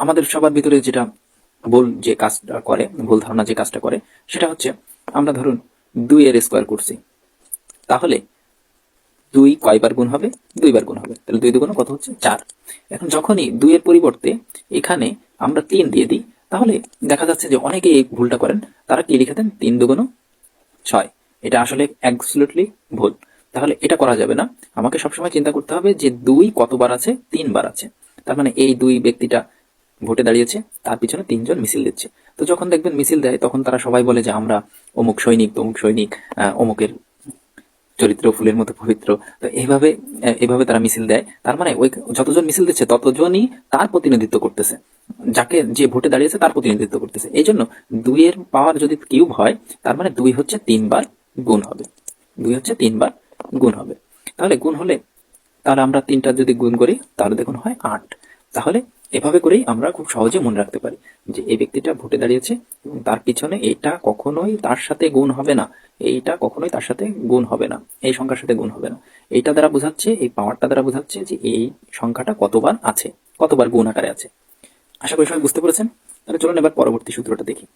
আমাদের সবার ভিতরে যেটা ভুল যে কাজটা করে, ভুল ধারণা যে কাজটা করে, সেটা হচ্ছে আমরা ধরুন দুই এর স্কোয়ার করছি। তাহলে দুই কয়বার গুণ হবে? দুইবার গুণ হবে। তাহলে দুই দুগুণ কত হচ্ছে? চার। এখন যখনই দুইয়ের পরিবর্তে এখানে আমরা তিন দিয়ে দিই, তাহলে দেখা যাচ্ছে যে অনেকে এই ভুলটা করেন, তারা কি লিখে দেন? তিন দুগুণ ছয়। এটা আসলে অ্যাবসলুটলি ভুল। তাহলে এটা করা যাবে না। আমাকে সবসময় চিন্তা করতে হবে যে দুই কতবার আছে? তিনবার আছে। তার মানে এই দুই ব্যক্তিটা ভোটে দাঁড়িয়েছে তার পিছনে তিনজন মিছিল দিচ্ছে। তো যখন দেখবেন মিছিল দেয় তখন তারা সবাই বলে যে আমরা অমুক সৈনিক তমুক সৈনিক অমুকের চরিত্র ফুলের মতো পবিত্র। তো এইভাবে আহ, এইভাবে তারা মিছিল দেয়। তার মানে ওই যতজন মিছিল দিচ্ছে ততজনই তার প্রতিনিধিত্ব করতেছে। যাকে যে ভোটে দাঁড়িয়েছে তার প্রতিনিধিত্ব করতেছে। এই জন্য দুইয়ের পাওয়ার যদি কিউব হয় তার মানে দুই হচ্ছে তিনবার গুণ হবে। দুই হচ্ছে তিনবার গুণ হবে। তাহলে গুণ হলে তাহলে আমরা তিনটা যদি গুণ করি তাহলে দেখুন হয় আট। তাহলে এভাবে করেই আমরা খুব সহজে মনে রাখতে পারি যে এই ব্যক্তিটা ভোটে দাঁড়িয়েছে এবং তার পিছনে এটা কখনোই তার সাথে গুণ হবে না, এইটা কখনোই তার সাথে গুণ হবে না, এই সংখ্যার সাথে গুণ হবে না। এইটা দ্বারা বোঝাচ্ছে, এই পাওয়ারটা দ্বারা বোঝাচ্ছে যে এই সংখ্যাটা কতবার আছে, কতবার গুণ আকারে আছে। আশা করি সবাই বুঝতে পেরেছেন। তাহলে চলুন এবার পরবর্তী সূত্রটা দেখি।